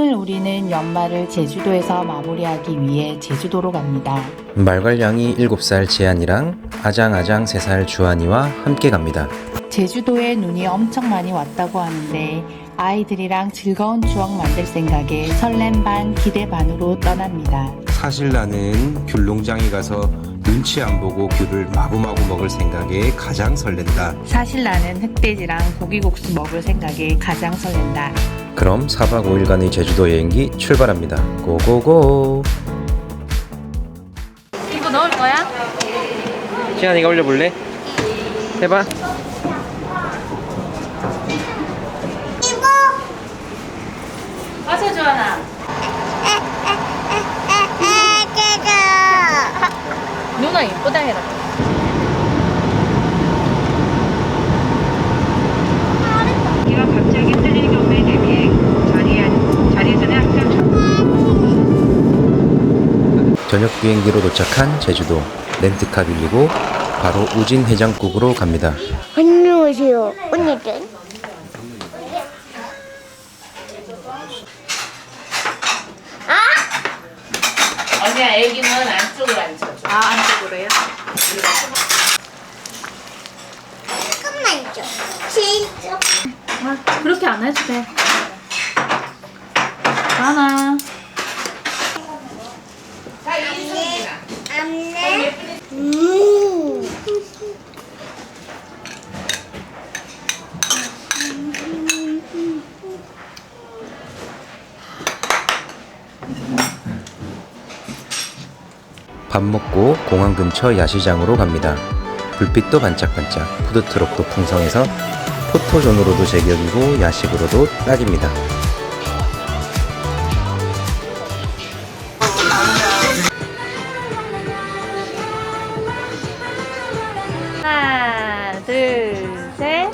오늘 우리는 연말을 제주도에서 마무리하기 위해 제주도로 갑니다. 말괄량이 7살 지안이랑 아장아장 3살 주한이와 함께 갑니다. 제주도에 눈이 엄청 많이 왔다고 하는데 아이들이랑 즐거운 추억 만들 생각에 설렘 반 기대 반으로 떠납니다. 사실 나는 귤농장에 가서 눈치 안 보고 귤을 마구마구 먹을 생각에 가장 설렌다. 사실 나는 흑돼지랑 고기국수 먹을 생각에 가장 설렌다. 그럼 4박 5일간의 제주도 여행기 출발합니다. 고고고! 이거 넣을 거야? 지안이가 올려볼래? 해봐. 어서 주하나. 누나 이쁘다 해라. 비행기로 도착한 제주도. 렌트카 빌리고 바로 우진 해장국으로 갑니다. 안녕하세요. 오늘은 언니야 애기는 안쪽으로 앉혀줘. 아 안쪽으로요? 조금만 줘. 진짜. 아, 그렇게 안 해도 돼. 하나. 안내. 음. 밥 먹고 공항 근처 야시장으로 갑니다. 불빛도 반짝반짝, 푸드트럭도 풍성해서 포토존으로도 제격이고 야식으로도 딱입니다. 하나, 둘, 셋.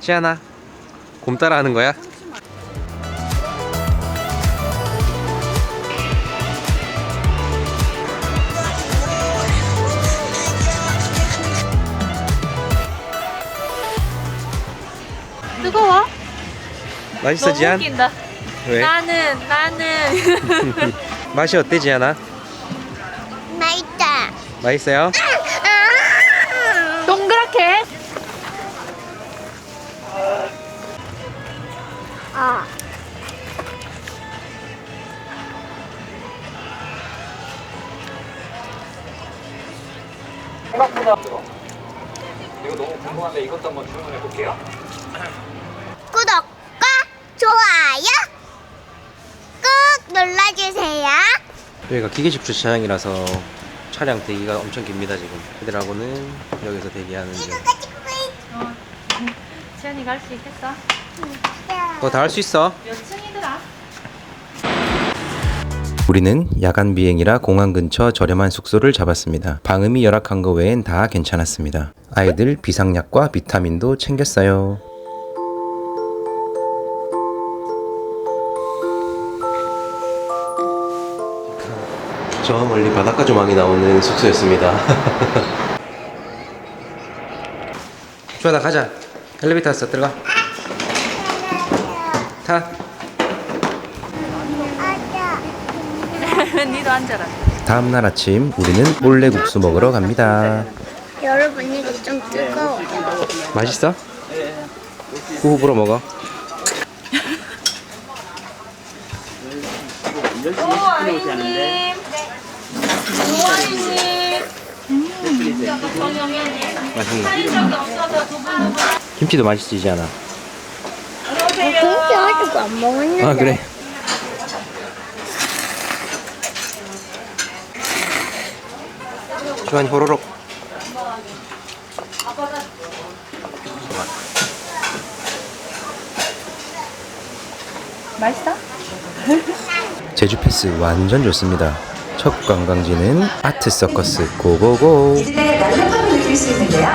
지안아, 곰 따라 하는 거야? 맛있어 너무 지안? 웃긴다. 왜? 나는 나는 맛이 어때 지안아? 맛있다. 맛있어요? 동그랗게. 아. 이거 너무 궁금한데 이것도 한번 주문해 볼게요. 구독과 좋아요 꾹 눌러주세요. 여기가 기계식 주차장이라서 차량 대기가 엄청 깁니다 지금. 애들하고는 여기서 대기하는 중. 있 지안이 갈수 있겠어? 그거 다 할 수 있어. 몇 층이더라? 우리는 야간 비행이라 공항 근처 저렴한 숙소를 잡았습니다. 방음이 열악한 거 외엔 다 괜찮았습니다. 아이들 비상약과 비타민도 챙겼어요 저 멀리 바닷가 조망이 나오는 숙소였습니다 주하나 가자 엘리베이터 왔어 들어가 타. 니도 앉아라. 다음 날 아침 우리는 몰래 국수 먹으러 갑니다 여러분 이거 좀 뜨거워. 맛있어? 후후 불어 먹어 오 아이님. 맛있네 김치도 맛있지 않아? 김치 아직 안 먹었는데. 아 그래 주한이 호로록 맛있어? 제주 패스 완전 좋습니다 첫 관광지는 아트 서커스 고고고 이들의 날렵함을 느낄 수 있는데요.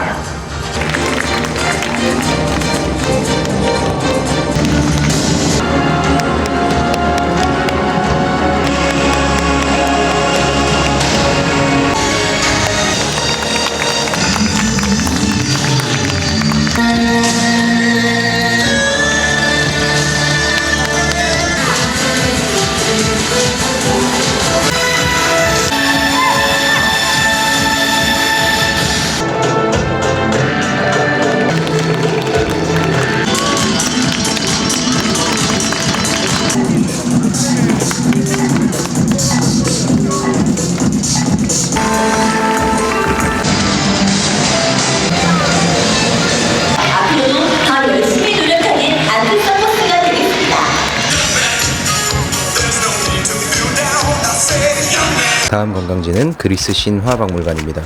다음 관광지는 그리스 신화 박물관입니다.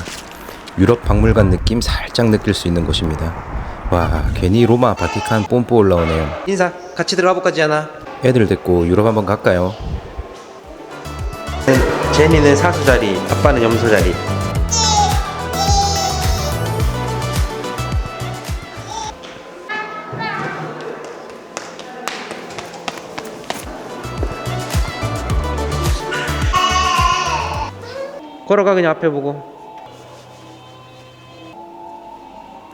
유럽 박물관 느낌 살짝 느낄 수 있는 곳입니다. 와, 괜히 로마 바티칸 뽐뿌 올라오네요. 인사, 같이 들어가 볼까, 지않아 애들 데리고 유럽 한번 갈까요? 제니는 사수 자리, 아빠는 염소 자리. 걸어가 그냥 앞에 보고.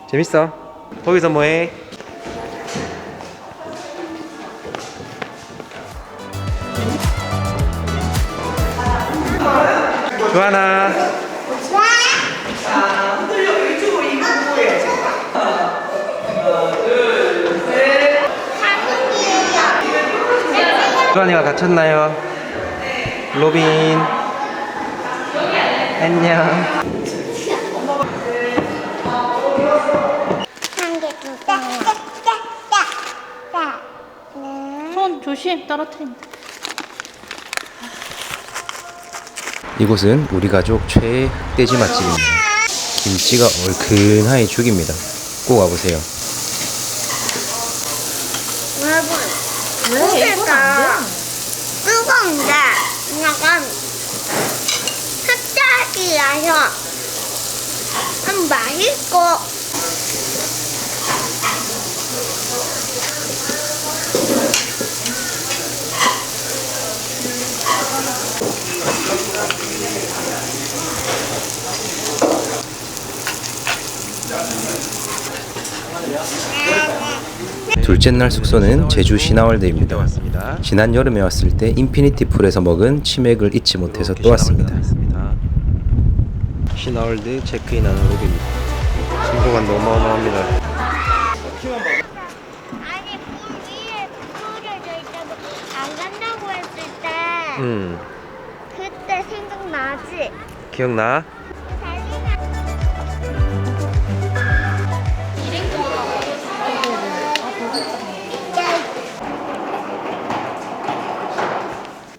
재밌어. 거기서 뭐해? 주하나. 주한이가 갇혔나요? 로빈. 안녕. 손 조심 떨어뜨린다. 이곳은 우리 가족 최애 흑돼지 맛집입니다. 김치가 얼큰하니 죽입니다. 꼭 와보세요. 여러분, 뜨거운데 약간 흑자기라서 좀 맛있고 둘째 날 숙소는 제주 신화월드입니다. 지난 여름에 왔을 때 인피니티 풀에서 먹은 치맥을 잊지 못해서 또 왔습니다. 신화월드 체크인하는 룩입니다. 신고가 어마어마합니다. 아니 물 위에 뿌려져 있다고 안 간다고 했을 때 음, 그때 생각나지? 기억나?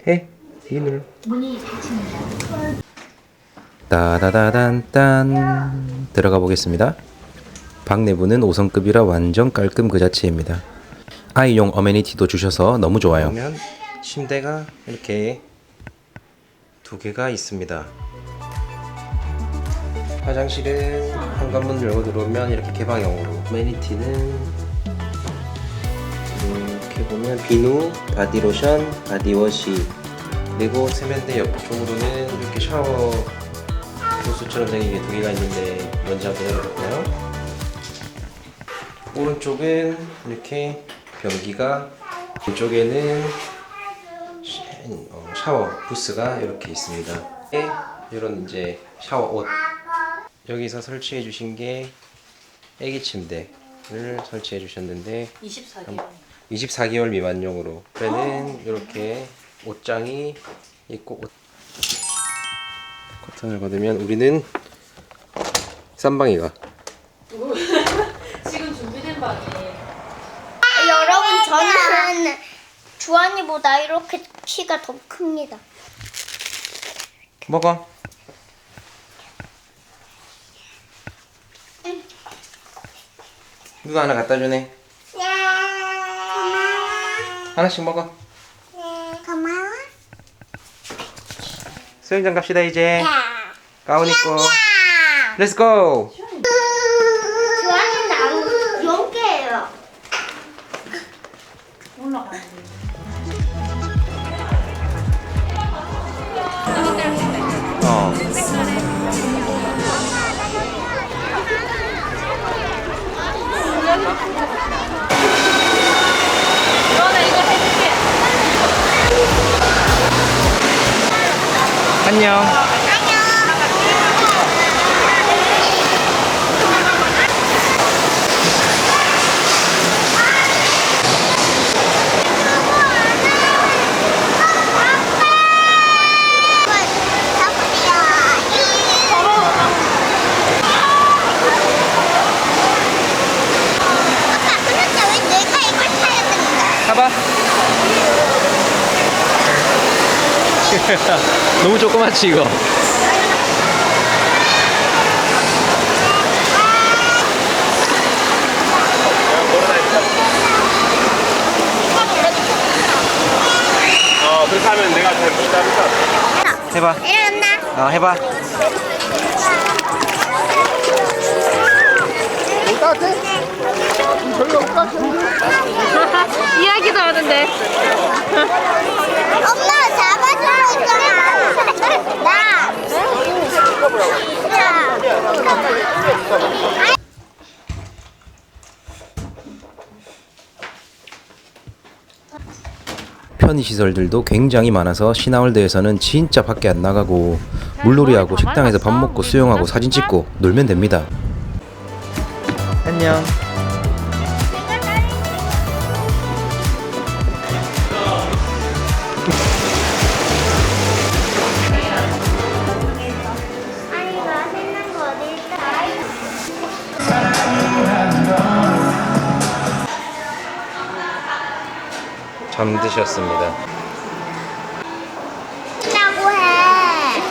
해. 이눌. 문이 닫힙니다. 따다다단딴 들어가 보겠습니다. 방 내부는 5성급이라 완전 깔끔 그 자체입니다. 아이용 어메니티도 주셔서 너무 좋아요. 보면 침대가 이렇게 두 개가 있습니다. 화장실은 현관문 열고 들어오면 이렇게 개방형으로 어메니티는 이렇게 보면 비누, 바디로션, 바디워시 그리고 세면대 옆쪽으로는 이렇게 샤워 호수처럼 생긴 게 두 개가 있는데 먼저 한번 열어볼까요? 오른쪽은 이렇게 변기가 왼쪽에는 샤- 어, 샤워 부스가 이렇게 있습니다. 네, 이런 이제 샤워 옷 여기서 설치해 주신 게 애기 침대를 설치해 주셨는데 24개월. 24개월 미만용으로 그래는 이렇게 옷장이 있고 옷... 커튼을 걷으면 우리는 쌈방이가. 지금 준비된 방이. 여러분 저는 주한이보다 이렇게 키가 더 큽니다. 먹어. 누가 하나 갖다 주네? 네. 하나씩 먹어. 고마워. 수영장 갑시다 이제 가운 입고 야. 렛츠고 주한이 나무 여기에요. 어. 안녕. 아, 가봐. 너무 조그맣지 이거. 어, 그렇게 하면 내가 잘 못하니까. 해봐. 일어나. 어, 해봐. 이야기도 하는데. 엄마 잡아주고 있잖아. 나. 나. 편의시설들도 굉장히 많아서 신화월드에서는 진짜 밖에 안 나가고 물놀이하고 식당에서 밥 먹고 수영하고 사진 찍고 놀면 됩니다. 안녕. 잠드셨습니다. 라고 해.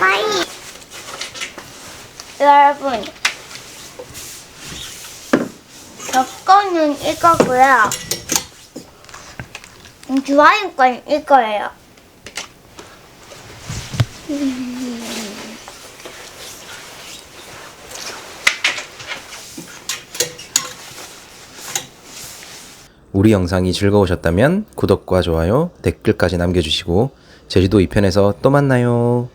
빨리. 여러분. 저 거는 이거고요. 음, 좋아요 건 이거예요. 우리 영상이 즐거우셨다면 구독과 좋아요, 댓글까지 남겨주시고 제주도 2편에서 또 만나요.